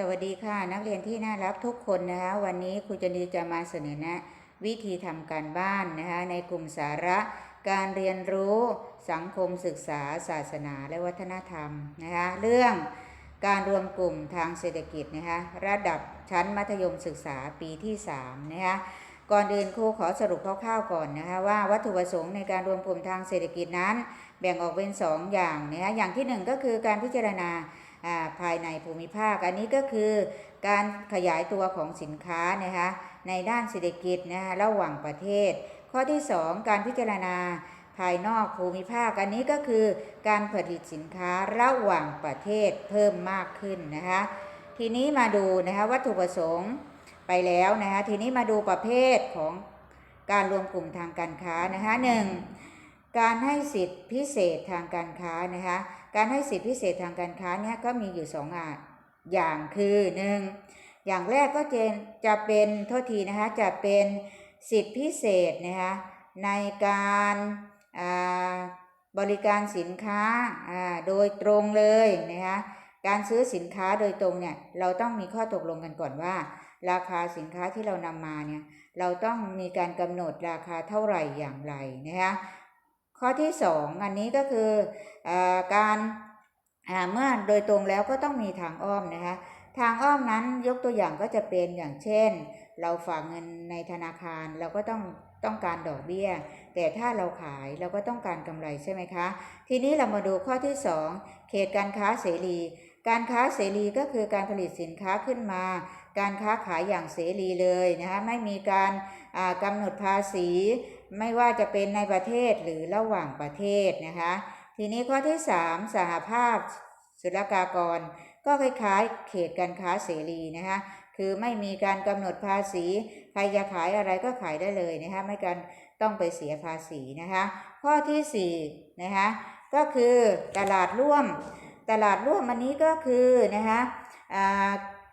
สวัสดีค่ะ นักเรียนที่น่ารักทุกคนนะคะวันนี้ครูจันดีจะมาเสนอแนะ วิธีทำการบ้านนะคะในกลุ่มสาระ การเรียนรู้สังคมศึกษา ศาสนาและวัฒนธรรมนะคะเรื่องการรวมกลุ่มทางเศรษฐกิจนะคะระดับชั้นมัธยมศึกษาปีที่3นะคะก่อนอื่นครูขอสรุปคร่าวๆก่อนนะคะว่าวัตถุประสงค์ในการรวมกลุ่มทางเศรษฐกิจนั้น แบ่งออกเป็น 2 อย่างนะคะอย่างที่หนึ่งก็คือการพิจารณา ภายในภูมิภาค อันนี้ก็คือการขยายตัวของสินค้านะคะในด้านเศรษฐกิจนะคะระหว่างประเทศ ข้อที่ 2 การพิจารณาภายนอกภูมิภาค อันนี้ก็คือการผลิตสินค้าระหว่างประเทศเพิ่มมากขึ้นนะคะทีนี้มาดูนะคะวัตถุประสงค์ไปแล้วนะคะทีนี้มาดูประเภทของการรวมกลุ่มทางการค้านะคะหนึ่งการให้สิทธิพิเศษทางการค้านะคะ การให้สิทธิพิเศษทางการค้าเนี่ยก็มีอยู่สองอย่างคือหนึ่งอย่างแรกก็จะจะเป็นโทษทีนะคะจะเป็นสิทธิพิเศษนะคะในการบริการสินค้าโดยตรงเลยนะคะการซื้อสินค้าโดยตรงเนี่ยเราต้องมีข้อตกลงกันก่อนว่า ราคาสินค้าที่เรานำมาเนี่ยเราต้องมีการกำหนดราคาเท่าไหร่อย่างไรนะคะ ข้อที่ 2 อันนี้ก็คืออาการอ่าเมื่อโดยตรงแล้วก็ต้องมีทางอ้อมนะคะทางอ้อมนั้นยกตัวอย่างก็จะเป็นอย่างเช่น เราฝากเงินในธนาคารเราก็ต้องต้องการดอกเบี้ย แต่ถ้าเราขายเราก็ต้องการกำไรใช่ไหมคะ ทีนี้เรามาดูข้อที่ 2 เขตการค้าเสรี การค้าเสรีก็คือการผลิตสินค้าขึ้นมา การค้าขายอย่างเสรีเลยนะคะไม่มีการอ่ากำหนดภาษี ไม่ว่าจะเป็นในประเทศหรือระหว่างประเทศนะคะ ทีนี้ข้อที่ 3 สหภาพศุลกากร ก็คล้ายๆ เขตการค้าเสรีนะคะคือไม่มีการกำหนดภาษี ใครจะขายอะไรก็ขายได้เลยนะคะไม่การต้องไปเสียภาษีนะคะข้อที่4นะคะก็คือตลาดร่วม ตลาดร่วมอันนี้ก็คือนะคะ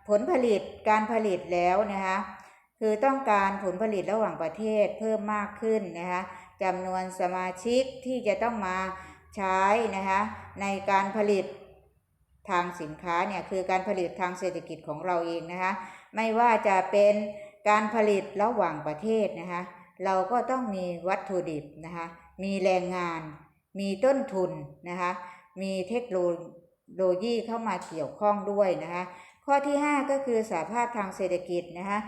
ผลผลิตการผลิตแล้วนะคะ คือต้องการผลผลิตระหว่างประเทศเพิ่มมากขึ้นนะคะจำนวนสมาชิกที่จะต้องมาใช้นะคะในการผลิตทางสินค้าเนี่ยคือการผลิตทางเศรษฐกิจของเราเองนะคะไม่ว่าจะเป็นการผลิตระหว่างประเทศนะคะเราก็ต้องมีวัตถุดิบนะคะมีแรงงาน มีต้นทุนนะคะมีเทคโนโลยีเข้ามาเกี่ยวข้องด้วยนะคะข้อที่ 5 ก็คือสาภาพทางเศรษฐกิจนะคะ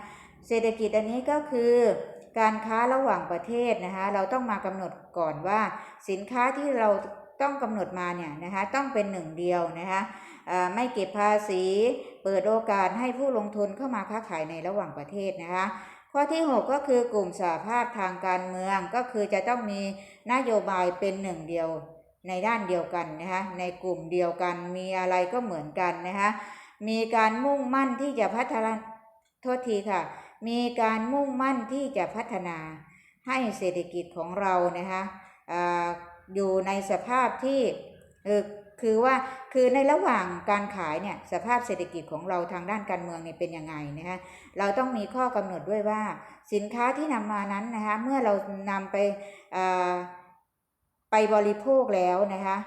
เศรษฐกิจอันนี้ก็คือการค้าระหว่างประเทศนะคะเราต้องมากำหนดก่อนว่าสินค้าที่เราต้องกำหนดมาเนี่ยนะคะต้องเป็นหนึ่งเดียวนะคะไม่เก็บภาษีเปิดโอกาสให้ผู้ลงทุนเข้ามาค้าขายในระหว่างประเทศนะคะข้อที่ 6 ก็คือกลุ่มสหภาพทางการเมืองก็คือจะต้องมีนโยบายเป็นหนึ่งเดียวในด้านเดียวกันนะคะในกลุ่มเดียวกันมีอะไรก็เหมือนกันนะคะมีการมุ่งมั่นที่จะพัฒนาโทษทีค่ะ มีการมุ่งมั่นที่จะพัฒนาให้เศรษฐกิจของเรานะคะอาอยู่ในสภาพที่คือว่าคือในระหว่างการขายเนี่ยสภาพเศรษฐกิจของเราทางด้านการเมืองเนี่ยเป็นยังไงนะคะเราต้องมีข้อกำหนดด้วยว่าสินค้าที่นำมานั้นนะคะเมื่อเรานำไปอ่าไปบริโภคแล้วนะคะ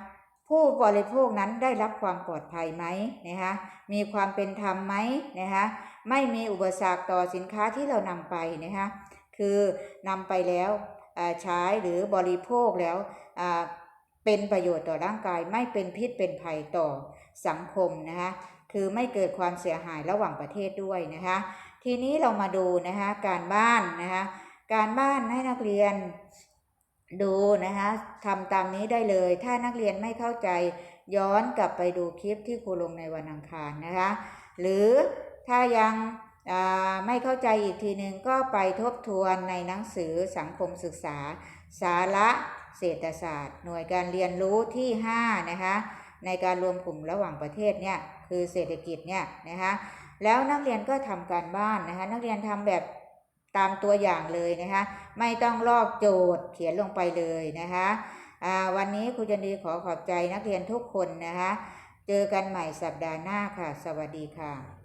ผู้บริโภคนั้นได้รับความปลอดภัยไหมนะคะมีความเป็นธรรมไหมนะคะไม่มีอุปสรรคต่อสินค้าที่เรานำไปนะคะคือนำไปแล้วใช้หรือบริโภคแล้วเป็นประโยชน์ต่อร่างกาย ไม่เป็นพิษเป็นภัยต่อสังคมนะคะคือไม่เกิดความเสียหายระหว่างประเทศด้วยนะคะทีนี้เรามาดูนะคะการบ้านนะคะการบ้านให้นักเรียน ดูนะคะทำตามนี้ได้เลย ถ้านักเรียนไม่เข้าใจย้อนกลับไปดูคลิปที่ครูลงในวันอังคารนะคะ หรือถ้ายังไม่เข้าใจอีกทีหนึ่งก็ไปทบทวนในหนังสือสังคมศึกษา สาระเศรษฐศาสตร์ หน่วยการเรียนรู้ที่ 5 นะคะในการรวมกลุ่มระหว่างประเทศเนี่ยคือเศรษฐกิจเนี่ยนะคะแล้วนักเรียนก็ทำการบ้านนะคะนักเรียนทำแบบ ตามตัวอย่างเลยนะคะ ไม่ต้องลอกโจทย์เขียนลงไปเลยนะคะวันนี้ครูจันดีขอขอบใจนักเรียนทุกคนนะคะ เจอกันใหม่สัปดาห์หน้าค่ะ สวัสดีค่ะ